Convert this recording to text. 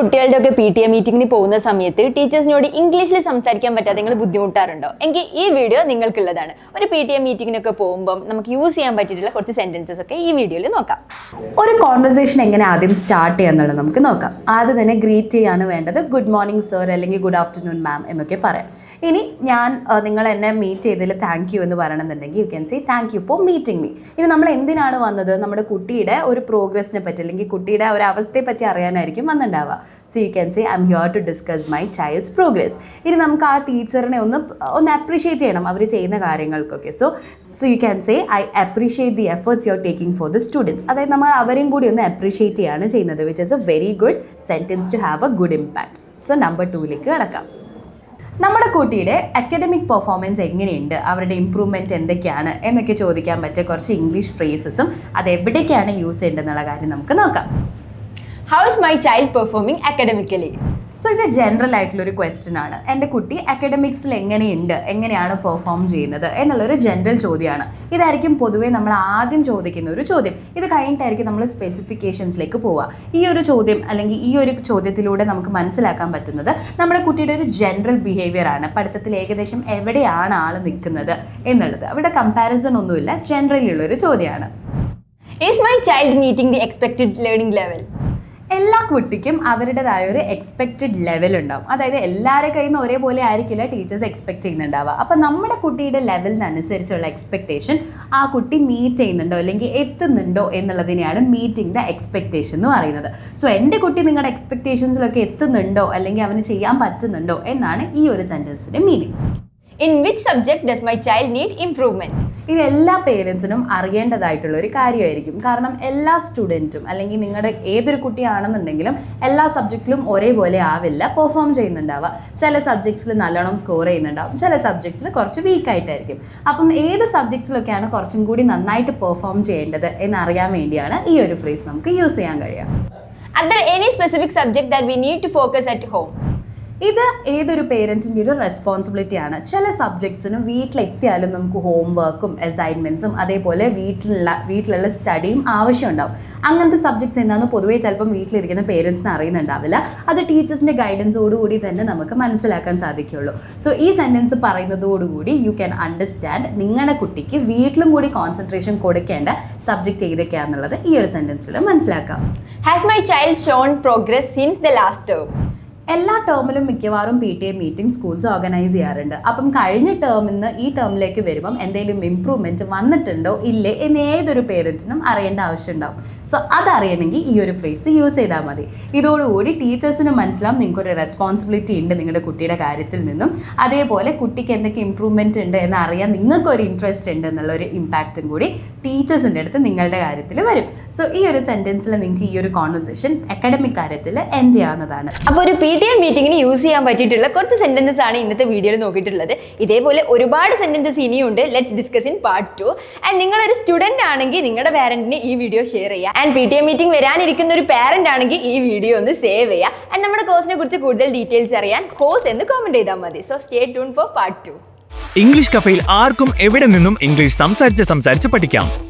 കുട്ടികളുടെ ഒക്കെ P T A മീറ്റിംഗിന് പോകുന്ന സമയത്ത് ടീച്ചേഴ്സിനോട് ഇംഗ്ലീഷിൽ സംസാരിക്കാൻ പറ്റാതെ നിങ്ങൾ ബുദ്ധിമുട്ടാറുണ്ടോ? എങ്കിൽ ഈ വീഡിയോ നിങ്ങൾക്കുള്ളതാണ്. ഒരു പി ടി എ മീറ്റിങ്ങിനൊക്കെ പോകുമ്പോൾ നമുക്ക് യൂസ് ചെയ്യാൻ പറ്റിയിട്ടുള്ള കുറച്ച് സെന്റൻസസ് ഒക്കെ ഈ വീഡിയോയിൽ നോക്കാം. ഒരു കോൺവെർസേഷൻ എങ്ങനെ ആദ്യം സ്റ്റാർട്ട് ചെയ്യാന്നുള്ളത് നമുക്ക് നോക്കാം. ആദ്യം തന്നെ ഗ്രീറ്റ് ചെയ്യാണ് വേണ്ടത് ഗുഡ് മോർണിംഗ് സർ അല്ലെങ്കിൽ ഗുഡ് ആഫ്റ്റർനൂൺ മാം എന്നൊക്കെ പറയാം. ഇനി ഞാൻ നിങ്ങൾ എന്നെ മീറ്റ് ചെയ്തതിൽ താങ്ക് യു എന്ന് പറയണമെന്നുണ്ടെങ്കിൽ you can say thank you for meeting me ഇനി നമ്മൾ എന്തിനാണ് വന്നത്? നമ്മുടെ കുട്ടിയുടെ ഒരു പ്രോഗ്രസ്സിനെ പറ്റി അല്ലെങ്കിൽ കുട്ടിയുടെ ഒരു അവസ്ഥയെ പറ്റി അറിയാനായിരിക്കും വന്നിട്ടുണ്ടാവുക so you can say I am here to discuss my child's progress ഇനി നമുക്ക് ആ ടീച്ചറിനെ ഒന്ന് ഒന്ന് അപ്രീഷിയേറ്റ് ചെയ്യണം അവർ ചെയ്യുന്ന കാര്യങ്ങൾക്കൊക്കെ. So so you can say I appreciate the efforts you are taking for the students അതായത് നമ്മൾ അവരെയും കൂടി ഒന്ന് അപ്രീഷിയേറ്റ് ചെയ്യാണ് ചെയ്യുന്നത് which is a very good sentence to have a good impact so number ടുവിലേക്ക് കിടക്കാം. നമ്മുടെ കുട്ടിയുടെ അക്കാഡമിക് പെർഫോമൻസ് എങ്ങനെയുണ്ട്? അവരുടെ ഇമ്പ്രൂവ്മെന്റ് എന്തൊക്കെയാണ്? എന്നൊക്കെ ചോദിക്കാൻ പറ്റിയ കുറച്ച് ഇംഗ്ലീഷ് ഫ്രേസസും അത് എവിടേക്കാണ് യൂസ് ചെയ്യേണ്ടതെന്നുള്ള കാര്യം നമുക്ക് നോക്കാം. How is my child performing academically so ഇത് ജനറൽ ആയിട്ടുള്ളൊരു ക്വസ്റ്റ്യൻ ആണ്. എന്റെ കുട്ടി അക്കാഡമിക്സിൽ എങ്ങനെയുണ്ട്? എങ്ങനെയാണ് പെർഫോം ചെയ്യുന്നത്? എന്നുള്ളൊരു ജനറൽ ചോദ്യമാണ്. ഇതായിരിക്കും പൊതുവെ നമ്മൾ ആദ്യം ചോദിക്കുന്ന ഒരു ചോദ്യം. ഇത് കഴിഞ്ഞിട്ടായിരിക്കും നമ്മൾ സ്പെസിഫിക്കേഷൻസിലേക്ക് പോവുക. ഈ ഒരു ചോദ്യം അല്ലെങ്കിൽ ഈ ഒരു ചോദ്യത്തിലൂടെ നമുക്ക് മനസ്സിലാക്കാൻ പറ്റുന്നത് നമ്മുടെ കുട്ടിയുടെ ഒരു ജനറൽ ബിഹേവിയർ ആണ്. പഠിത്തത്തിൽ ഏകദേശം എവിടെയാണ് ആൾ നിൽക്കുന്നത് എന്നുള്ളത്. അവിടെ കമ്പാരിസൺ ഒന്നുമില്ല. ജനറലി ഉള്ള ഒരു ചോദ്യമാണ്. Is my child meeting the expected learning level എല്ലാ കുട്ടിക്കും അവരുടേതായ ഒരു എക്സ്പെക്റ്റഡ് ലെവൽ ഉണ്ടാവും. അതായത് എല്ലാവരുടെ കയ്യിൽ നിന്ന് ഒരേപോലെ ആയിരിക്കില്ല ടീച്ചേഴ്സ് എക്സ്പെക്ട് ചെയ്യുന്നുണ്ടാവുക. അപ്പം നമ്മുടെ കുട്ടിയുടെ ലെവലിനനുസരിച്ചുള്ള എക്സ്പെക്റ്റേഷൻ ആ കുട്ടി മീറ്റ് ചെയ്യുന്നുണ്ടോ അല്ലെങ്കിൽ എത്തുന്നുണ്ടോ എന്നുള്ളതിനെയാണ് മീറ്റിംഗ് ദ എക്സ്പെക്റ്റേഷൻ എന്ന് പറയുന്നത്. സോ എന്റെ കുട്ടി നിങ്ങളുടെ എക്സ്പെക്റ്റേഷൻസിലൊക്കെ എത്തുന്നുണ്ടോ അല്ലെങ്കിൽ അവന് ചെയ്യാൻ പറ്റുന്നുണ്ടോ എന്നാണ് ഈ ഒരു സെന്റൻസിന്റെ meaning in which subject does my child need improvement ഇത് എല്ലാ പേരൻസിനും അറിയേണ്ടതായിട്ടുള്ള ഒരു കാര്യമായിരിക്കും. കാരണം എല്ലാ സ്റ്റുഡന്റും അല്ലെങ്കിൽ നിങ്ങളുടെ ഏതൊരു കുട്ടിയാണെന്നുണ്ടെങ്കിലും എല്ലാ സബ്ജക്റ്റിലും ഒരേപോലെ ആവില്ല പെർഫോം ചെയ്യുന്നുണ്ടാവുക. ചില സബ്ജക്ട്സിൽ നല്ലോണം സ്കോർ ചെയ്യുന്നുണ്ടാവും. ചില സബ്ജക്ട്സിൽ കുറച്ച് വീക്ക് ആയിട്ടായിരിക്കും. അപ്പം ഏത് സബ്ജക്ട്സിലൊക്കെയാണ് കുറച്ചും കൂടി നന്നായിട്ട് പെർഫോം ചെയ്യേണ്ടത് എന്നറിയാൻ വേണ്ടിയാണ് ഈ ഒരു ഫ്രേസ് നമുക്ക് യൂസ് ചെയ്യാൻ കഴിയുക. Other any specific subject that we need to focus at home ഇത് ഏതൊരു പേരന്റിന്റെ ഒരു റെസ്പോൺസിബിലിറ്റിയാണ് ചില സബ്ജക്ട്സിനും വീട്ടിലെത്തിയാലും നമുക്ക് ഹോം വർക്കും അസൈൻമെന്റ്സും അതേപോലെ വീട്ടിലുള്ള വീട്ടിലുള്ള സ്റ്റഡിയും ആവശ്യമുണ്ടാവും. അങ്ങനത്തെ സബ്ജക്ട്സ് എന്താണെന്ന് പൊതുവേ ചിലപ്പം വീട്ടിലിരിക്കുന്ന പേരൻസിന് അറിയുന്നുണ്ടാവില്ല. അത് ടീച്ചേഴ്സിന്റെ ഗൈഡൻസോടുകൂടി തന്നെ നമുക്ക് മനസ്സിലാക്കാൻ സാധിക്കുള്ളൂ. സോ ഈ സെന്റൻസ് പറയുന്നതോടുകൂടി യു ക്യാൻ അണ്ടർസ്റ്റാൻഡ് നിങ്ങളുടെ കുട്ടിക്ക് വീട്ടിലും കൂടി കോൺസെൻട്രേഷൻ കൊടുക്കേണ്ട സബ്ജക്റ്റ് ഏതൊക്കെയാണെന്നുള്ളത് ഈ ഒരു സെന്റൻസിലൂടെ മനസ്സിലാക്കാം. Has my child shown progress since the last term എല്ലാ ടേമിലും മിക്കവാറും P T A meeting schools organise ചെയ്യാറുണ്ട്. അപ്പം കഴിഞ്ഞ ടേമിൽ നിന്ന് ഈ ടേമിലേക്ക് വരുമ്പം എന്തെങ്കിലും ഇമ്പ്രൂവ്മെന്റ് വന്നിട്ടുണ്ടോ ഇല്ലേ എന്ന് ഏതൊരു പേരൻസിനും അറിയേണ്ട ആവശ്യമുണ്ടാവും. സോ അതറിയണമെങ്കിൽ ഈ ഒരു ഫ്രേസ് യൂസ് ചെയ്താൽ മതി. ഇതോടുകൂടി ടീച്ചേഴ്സിന് മനസ്സിലാവും നിങ്ങൾക്കൊരു റെസ്പോൺസിബിലിറ്റി ഉണ്ട് നിങ്ങളുടെ കുട്ടിയുടെ കാര്യത്തിൽ നിന്നും. അതേപോലെ കുട്ടിക്ക് എന്തൊക്കെ ഇമ്പ്രൂവ്മെന്റ് ഉണ്ട് എന്ന് അറിയാൻ നിങ്ങൾക്കൊരു ഇൻട്രസ്റ്റ് ഉണ്ട് എന്നുള്ള ഒരു ഇമ്പാക്റ്റും കൂടി ടീച്ചേഴ്സിന്റെ അടുത്ത് നിങ്ങളുടെ കാര്യത്തിൽ വരും. സോ ഈ ഒരു സെന്റൻസിൽ നിങ്ങൾക്ക് ഈ ഒരു കോൺവെർസേഷൻ അക്കാഡമിക് കാര്യത്തിൽ എൻഡ് ചെയ്യാവുന്നതാണ്. അപ്പോൾ ഒരു പി ടി മീറ്റിങ്ങിന് യൂസ് ചെയ്യാൻ പറ്റിയിട്ടുള്ള കുറച്ച് സെന്റൻസസ് ആണ് ഇന്നത്തെ വീഡിയോയിൽ നോക്കിയിട്ടുള്ളത്. ഇതേപോലെ ഒരുപാട് സെന്റൻസസ് ഇനിയുണ്ട്. Let's discuss in part two and നിങ്ങളൊരു സ്റ്റുഡന്റ് ആണെങ്കിൽ നിങ്ങളുടെ പാരന്റിന് ഈ വീഡിയോ ഷെയർ ചെയ്യുക and P T M meeting വരാനിരിക്കുന്ന ഒരു പാരന്റ് ആണെങ്കിൽ ഈ വീഡിയോ ഒന്ന് സേവ് ചെയ്യുക ആൻഡ് നമ്മുടെ കോഴ്സിനെ കുറിച്ച് കൂടുതൽ ഡീറ്റെയിൽസ് അറിയാൻ കോഴ്സ് എന്ന് കമന്റ് ചെയ്താൽ മതി. So stay tune for part two English കഫയിൽ ആർക്കും എവിടെ നിന്നും ഇംഗ്ലീഷ് സംസാരിച്ച് സംസാരിച്ച് പഠിക്കാം.